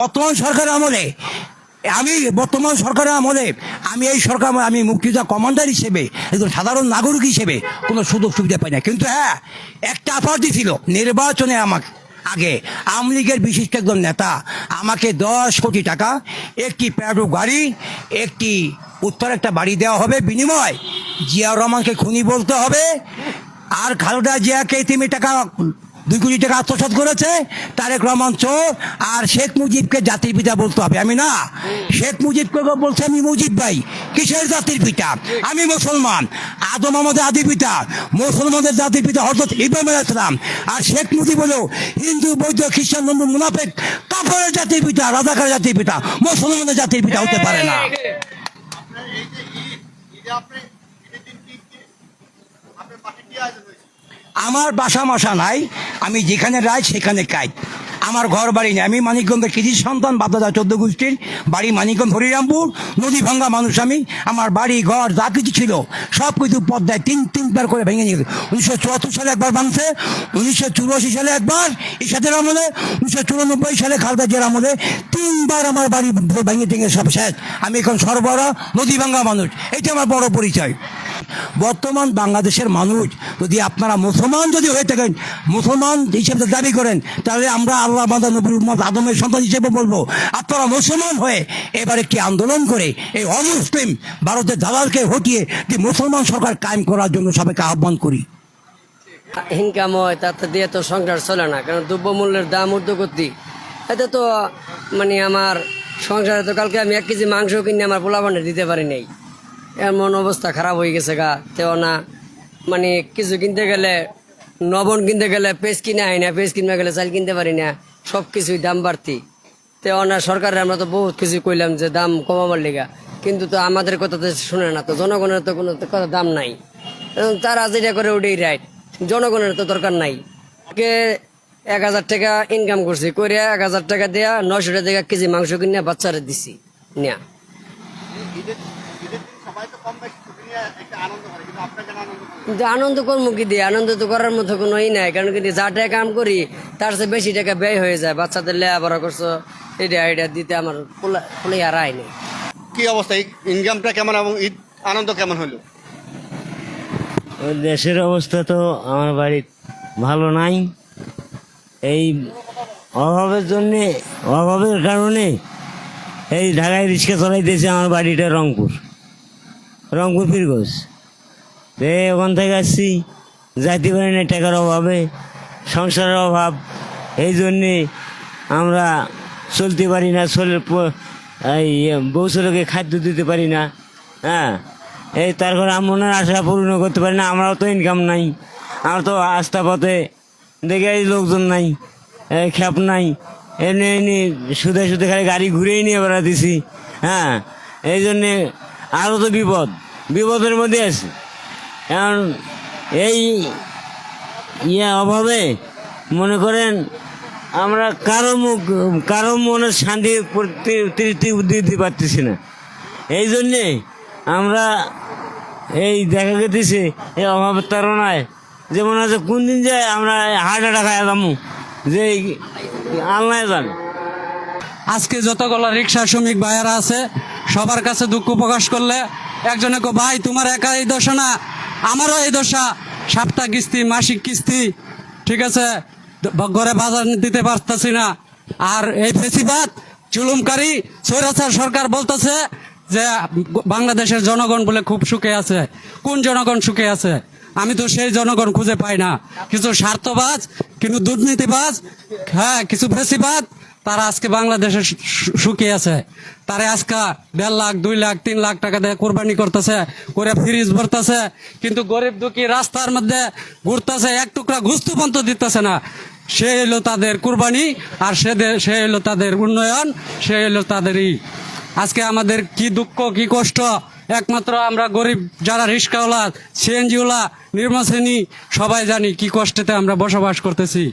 বর্তমান সরকারের আমলে, আমি বর্তমান সরকারের আমলে, আমি এই সরকার, আমি মুক্তিযোদ্ধা কমান্ডার হিসেবে, একজন সাধারণ নাগরিক হিসেবে কোনো সুযোগ সুবিধা পাই না কিন্তু হ্যাঁ একটা আপত্তি ছিল নির্বাচনে আমাকে, আগে আওয়ামী লীগের বিশিষ্ট একজন নেতা, আমাকে দশ কোটি টাকা, একটি প্যাডো গাড়ি, একটি উত্তর একটা বাড়ি দেওয়া হবে, বিনিময় জিয়াউর রহমানকে খুনি বলতে হবে, আর খালেদা জিয়াকে তিমি টাকা দুই কোটি টাকা আত্মসাৎ করেছে তারেক রহমান চোর আর শেখ মুজিবকে জাতির পিতা বলতে হবে। আমি না, শেখ মুজিবকে বলছে আমি মুজিব ভাই। কিসের জাতির পিতা? আমি মুসলমান। আদম আমাদের আদি পিতা, মুসলমানদের জাতির পিতা হজরত ইব্রাহিম ইসলাম আর শেখ মুজিব হলো হিন্দু, বৌদ্ধ, খ্রিস্টান নন্দু মুনাফেক কাপড়ের জাতির পিতা রাজাকার জাতির পিতা মুসলমানের জাতির পিতা হতে পারে না। আপনি আমার বাসা মশা নাই, আমি যেখানে রাই সেখানে কাজ। আমার ঘর বাড়ি নেই, আমি মানিকগঞ্জের কৃষি সন্তান বাপদাদা চোদ্দ গোষ্ঠীর বাড়ি মানিকগঞ্জ, হরিরামপুর। নদী ভাঙ্গা মানুষ আমি, আমার বাড়ি, ঘর, যা কিছু ছিল সব কিছু পদ্মায় তিন তিনবার করে ভেঙে নিয়েছে উনিশশো চুয়াত্তর সালে একবার ভাঙছে, উনিশশো চুরাশি সালে একবার ইসাদের আমলে, উনিশশো চুরানব্বই সালে খালদা জিয়ার আমলে তিনবার আমার বাড়ি ভেঙে টেঙে সব শেষ। আমি এখন সরবরাহ, নদী ভাঙ্গা মানুষ এটা আমার বড় পরিচয়। বর্তমান বাংলাদেশের মানুষ যদি আপনারা মুসলমান যদি হয়ে থাকেন, মুসলমান হিসেবে দাবি করেন, তাহলে আমরা আল্লাহ নবীর উম্মত আদমের সন্তান হিসেবে বলব, আপনারা মুসলমান হয়ে এবার একটি আন্দোলন করে এই অমুসলিম ভারতের দালালকে হটিয়ে যে মুসলমান সরকার কায়েম করার জন্য সবাইকে আহ্বান করি। ইনকাম হয় তাতে দিয়ে তো সংসার চলে না, কারণ দ্রব্যমূল্যের দাম ঊর্ধ্বগতি। এতে তো মানে আমার সংসারে তো কালকে আমি এক কেজি মাংস কিনে আমার পোলাপানে দিতে পারি নাই। এমন অবস্থা খারাপ হয়ে গেছে গা। তেও না মানে কিছু কিনতে গেলে, নবন কিনতে গেলে পেঁচ কিনে হয় না পেঁচ কিনতে গেলে চাল কিনতে পারি না সব কিছুই দাম বাড়তি। তেও না, সরকারের আমরা তো বহুত কিছু কইলাম যে দাম কমাবার লেগা, কিন্তু তো আমাদের কথা তো শুনে না, তো জনগণের তো কোনো কথা দাম নাই। তারা যেটা করে ওটাই রাইট জনগণের তো দরকার নাই। কে এক হাজার টাকা ইনকাম করছি করে এক হাজার টাকা দেয়া, নয়শো টাকা কেজি মাংস কিনে বাচ্চারা দিছি, নিয়া। কিন্তু আনন্দ করে কিন্তু আনন্দ কর্ম কি দিয়ে? আনন্দ তো করার মতো কোনো ই নাই কারণ কিন্তু যা টাকা কাম করি তার চেয়ে বেশি টাকা ব্যয় হয়ে যায়। বাচ্চাদের লেখাপড়া করছ এটা এটা দিতে আমার ফুলে আর আয় নেই। কি অবস্থা? ইনকামটা কেমন এবং ঈদ আনন্দ কেমন হলো? দেশের অবস্থা তো আমার বাড়ির ভালো নাই। এই অভাবের জন্যে অভাবের কারণে এই ঢাকায় রিক্সা চলাইতেছে আমার বাড়িটা রংপুর। রংপুর ফিরগোস। রে, ওখান থেকে আসছি। যাইতে পারি না, টাকার অভাবে, সংসারের অভাব। এই জন্যে আমরা চলতে পারি না, চলে এই বউ ছেলেকে খাদ্য দিতে পারি না হ্যাঁ? এই, তারপর মনের আশা পূর্ণ করতে পারি না, আমরাও তো ইনকাম নাই। আমার তো আস্থা পথে দেখে লোকজন নাই খ্যাপ নাই। এমনি এমনি সুদে সুদে খালি গাড়ি ঘুরেই নিয়ে বেড়া বেড়াতেছি হ্যাঁ? এই জন্যে আরও তো বিপদ। বিপদের মধ্যে আছে। কারণ এই ইয়ে অভাবে মনে করেন আমরা কারও মুখ, কারও মনে শান্তি তৃপ্তি দিতে পারতেছি না। এই জন্যে আমরা এই দেখা গেতেছে এই অভাবের তারণায় যেমন আছে কোন দিন যায় আমরা হার্ট অ্যাটাক খায় দামু যে আল্লাহ জানে আজকে যতগুলো রিক্সা শ্রমিক ভাইয়ারা আছে সবার কাছে দুঃখ প্রকাশ করলে একজনে কো ভাই, তোমার একা এই দশা না, আমারও এই দশা। সাপ্তাহ কিস্তি, মাসিক কিস্তি, ঠিক আছে? ঘরে বাজার দিতে পারতেছি না। আর এই ফেসিবাদ চুলুমকারী সৈরাচার সরকার বলতেছে যে, বাংলাদেশের জনগণ বলে খুব সুখে আছে। কোন জনগণ সুখে আছে? আমি তো সেই জনগণ খুঁজে পাই না। কিছু স্বার্থবাজ কিন্তু দুর্নীতিবাজ হ্যাঁ কিছু ফেসিবাদ তারা আজকে বাংলাদেশে সুখী আছে। তারা আজকে দেড় লাখ, দুই লাখ, তিন লাখ টাকা দিয়ে কোরবানি করতেছে, করে ফ্রিজ ভরতেছে, কিন্তু গরিব দুঃখী রাস্তার মধ্যে ঘুরতেছে, এক টুকরা ঘুস্তু পর্যন্ত দিতেছে না। সে হলো তাদের কোরবানি, আর সে সে হলো তাদের উন্নয়ন, সে হলো তাদেরই আজকে আমাদের কি দুঃখ, কি কষ্ট? একমাত্র আমরা গরিব যারা রিক্সাওয়ালা সিএনজিওয়ালা নির্মা শ্রেণি সবাই জানি কি কষ্টেতে আমরা বসবাস করতেছি।